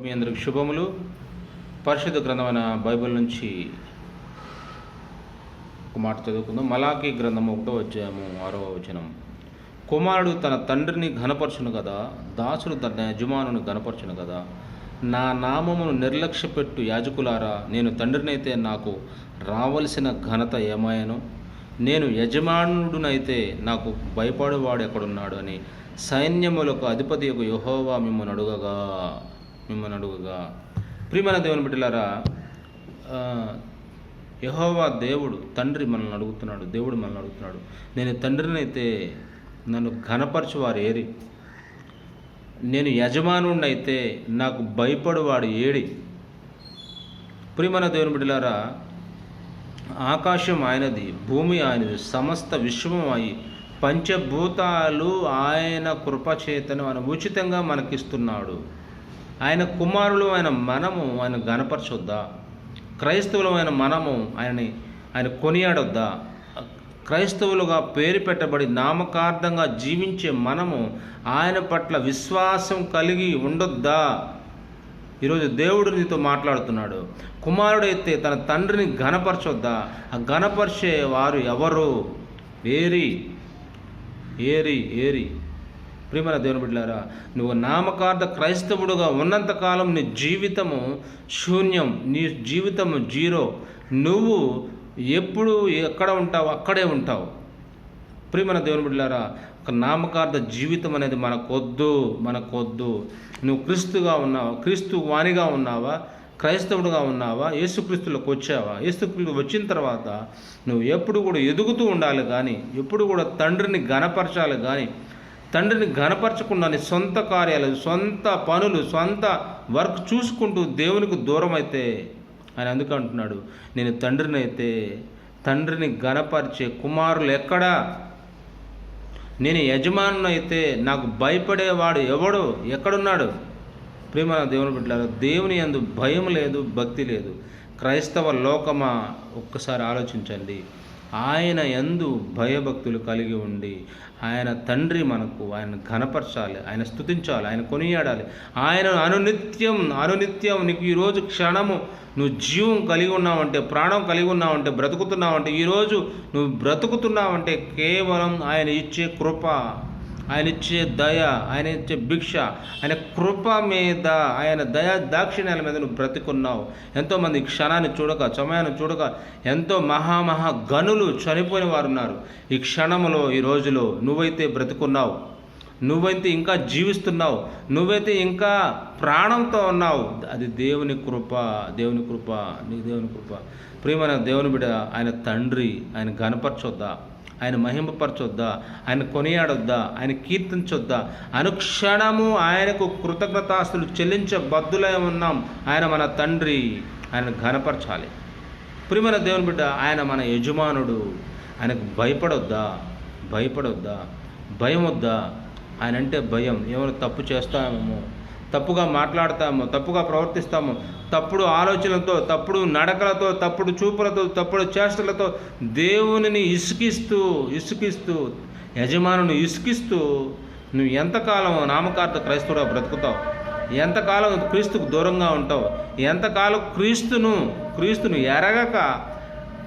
మీ అందరికి శుభములు. పరిశుద్ధ గ్రంథమైన బైబిల్ నుంచి ఒక మాట చదువుకుందాం. మలాకి గ్రంథం ఒకటో వచ్చాము ఆరో వచనం. కుమారుడు తన తండ్రిని ఘనపరచును కదా దాసుడు తన యజమానుని ఘనపరచును కదా. నా నామమును నిర్లక్ష్యపెట్టు యాజకులారా నేను తండ్రినైతే నాకు రావలసిన ఘనత ఏమాయను? నేను యజమానుడునైతే నాకు భయపడేవాడు ఎక్కడున్నాడు అని సైన్యములకు అధిపతి యొక్క యహోవా మిమ్మల్ని అడుగగా. మిమ్మల్ని అడుగుగా ప్రియమైన దేవుని బిడ్డలారా యహోవా దేవుడు తండ్రి మనల్ని అడుగుతున్నాడు దేవుడు మనల్ని అడుగుతున్నాడు. నేను తండ్రిని అయితే నన్ను ఘనపరచు వారు ఏరి నేను యజమానుడిని అయితే నాకు భయపడువాడు ఏడి. ప్రియమైన దేవుని బిడ్డలారా ఆకాశం ఆయనది భూమి ఆయనది సమస్త విశ్వం అయి పంచభూతాలు ఆయన కృపచేతను ఆయన ఉచితంగా మనకిస్తున్నాడు. ఆయన కుమారులు ఆయన మనము ఆయన గనపరచొద్దా క్రైస్తవులమైన మనము ఆయనని ఆయన కొనియాడొద్దా? క్రైస్తవులుగా పేరు పెట్టబడి నామకార్థంగా జీవించే మనము ఆయన పట్ల విశ్వాసం కలిగి ఉండొద్దా? ఈరోజు దేవుడు నీతో మాట్లాడుతున్నాడు. కుమారుడైతే తన తండ్రిని ఘనపరచొద్దా ఆ ఘనపరిచే వారు ఎవరు? ఏరి. ఏరి ఏరి. ప్రియమైన దేవుని బిడ్డారా నువ్వు నామకార్థ క్రైస్తవుడుగా ఉన్నంతకాలం నీ జీవితము శూన్యం నీ జీవితము జీరో. నువ్వు ఎప్పుడు ఎక్కడ ఉంటావు అక్కడే ఉంటావు. ప్రియమైన దేవుని బిడ్డలారా ఒక నామకార్థ జీవితం అనేది మనకొద్దు మనకొద్దు. నువ్వు క్రీస్తుగా ఉన్నావా క్రీస్తు వాణిగా ఉన్నావా క్రైస్తవుడుగా ఉన్నావా యేసుక్రీస్తులకు వచ్చావా? యేసుక్రీస్తు వచ్చిన తర్వాత నువ్వు ఎప్పుడు కూడా ఎదుగుతూ ఉండాలి కానీ ఎప్పుడు కూడా తండ్రిని ఘనపరచాలి కానీ తండ్రిని ఘనపరచకుండానే సొంత కార్యాలు సొంత పనులు సొంత వర్క్ చూసుకుంటూ దేవునికి దూరం అయితే ఆయన అందుకు అంటున్నాడు నేను తండ్రిని అయితే తండ్రిని ఘనపరిచే కుమారులు ఎక్కడా? నేను యజమానుని అయితే నాకు భయపడేవాడు ఎవడు? ఎక్కడున్నాడు? ప్రేమ దేవుని బిడ్డలారా దేవుని యందు భయం లేదు భక్తి లేదు. క్రైస్తవ లోకమా? ఒక్కసారి ఆలోచించండి. ఆయన ఎందు భయభక్తులు కలిగి ఉండి ఆయన తండ్రి మనకు ఆయన ఘనపరచాలి ఆయన స్థుతించాలి ఆయన కొనియాడాలి. ఆయన అనునిత్యం అనునిత్యం నీకు ఈరోజు క్షణము నువ్వు జీవం కలిగి ఉన్నావంటే ప్రాణం కలిగి ఉన్నావంటే బ్రతుకుతున్నావంటే ఈరోజు నువ్వు బ్రతుకుతున్నావంటే కేవలం ఆయన ఇచ్చే కృప. ఆయన ఇచ్చే దయ ఆయన ఇచ్చే భిక్ష ఆయన కృప మీద ఆయన దయ దాక్షిణ్యాల మీద నువ్వు బ్రతికున్నావు. ఎంతోమంది క్షణాన్ని చూడక సమయాన్ని చూడక ఎంతో మహామహా గనులు చనిపోయిన వారు ఉన్నారు ఈ క్షణములో ఈ రోజులో నువ్వైతే బ్రతుకున్నావు. నువ్వైతే ఇంకా జీవిస్తున్నావు నువ్వైతే ఇంకా ప్రాణంతో ఉన్నావు. అది దేవుని కృప దేవుని కృప నీ దేవుని కృప. ప్రియమైన దేవుని బిడ్డ ఆయన తండ్రి ఆయన గనపరచొద్దా ఆయన మహిమపరచొద్దా ఆయన కొనియాడొద్దా? ఆయన కీర్తించొద్దా? అనుక్షణము ఆయనకు కృతజ్ఞతాస్తులు చెల్లించబద్దులై ఉన్నాం. ఆయన మన తండ్రి ఆయన ఘనపరచాలి. ప్రియమైన దేవుని బిడ్డ ఆయన మన యజమానుడు. ఆయనకు భయపడొద్దా? భయపడొద్దా? భయం వద్దా ఆయన అంటే భయం. ఏమైనా తప్పు చేస్తామేమో. తప్పుగా మాట్లాడతాము తప్పుగా ప్రవర్తిస్తాము తప్పుడు ఆలోచనలతో తప్పుడు నడకలతో తప్పుడు చూపులతో తప్పుడు చేష్టలతో దేవునిని ఇసుకిస్తూ ఇసుకిస్తూ యజమానుని ఇసుకిస్తూ నువ్వు ఎంతకాలం నామకార్థ క్రైస్తవుగా బ్రతుకుతావు? ఎంతకాలం క్రీస్తుకు దూరంగా ఉంటావు? ఎంతకాలం క్రీస్తును క్రీస్తును ఎరగక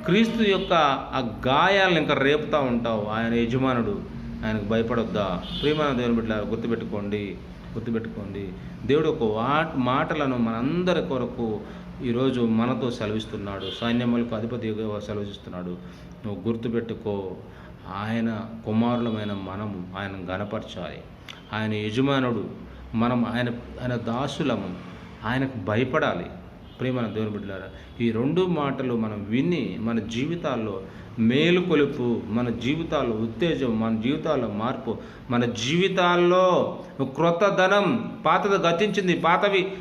క్రీస్తు యొక్క ఆ గాయాలను ఇంకా రేపుతూ ఉంటావు? ఆయన యజమానుడు. ఆయనకు భయపడొద్దా? ప్రియమైన దేవుని బిడ్డ గుర్తుపెట్టుకోండి గుర్తుపెట్టుకోండి. దేవుడు ఒక వాట్ మాటలను మనందరి కొరకు ఈరోజు మనతో సెలవిస్తున్నాడు. సైన్యములకు అధిపతి సెలవిస్తున్నాడు. నువ్వు గుర్తుపెట్టుకో ఆయన కుమారులమైన మనము ఆయన గనపరచాలి ఆయన యజమానుడు మనం ఆయన ఆయన దాసులము ఆయనకు భయపడాలి. ప్రియమైన దేవుని బిడ్డలారా ఈ రెండు మాటలు మనం విని మన జీవితాల్లో మేలు కొలుపు మన జీవితాల్లో ఉత్తేజం మన జీవితాల్లో మార్పు మన జీవితాల్లో క్రొత్త ధనం పాతది గతించింది పాతవి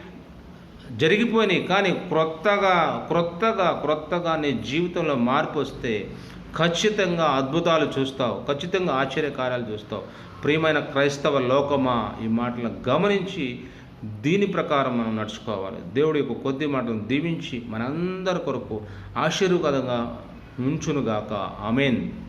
జరిగిపోయినాయి. కానీ క్రొత్తగా క్రొత్తగా క్రొత్తగా నీ జీవితంలో మార్పు వస్తే ఖచ్చితంగా అద్భుతాలు చూస్తావు ఖచ్చితంగా ఆశ్చర్యకార్యాలు చూస్తావు. ప్రియమైన క్రైస్తవ లోకమా ఈ మాటలను గమనించి దీని ప్రకారం మనం నడుచుకోవాలి. దేవుడి యొక్క కొద్ది మాటలను దీవించి మనందరి కొరకు ఆశీర్వాదంగా నుంచునుగాక. ఆమెన్.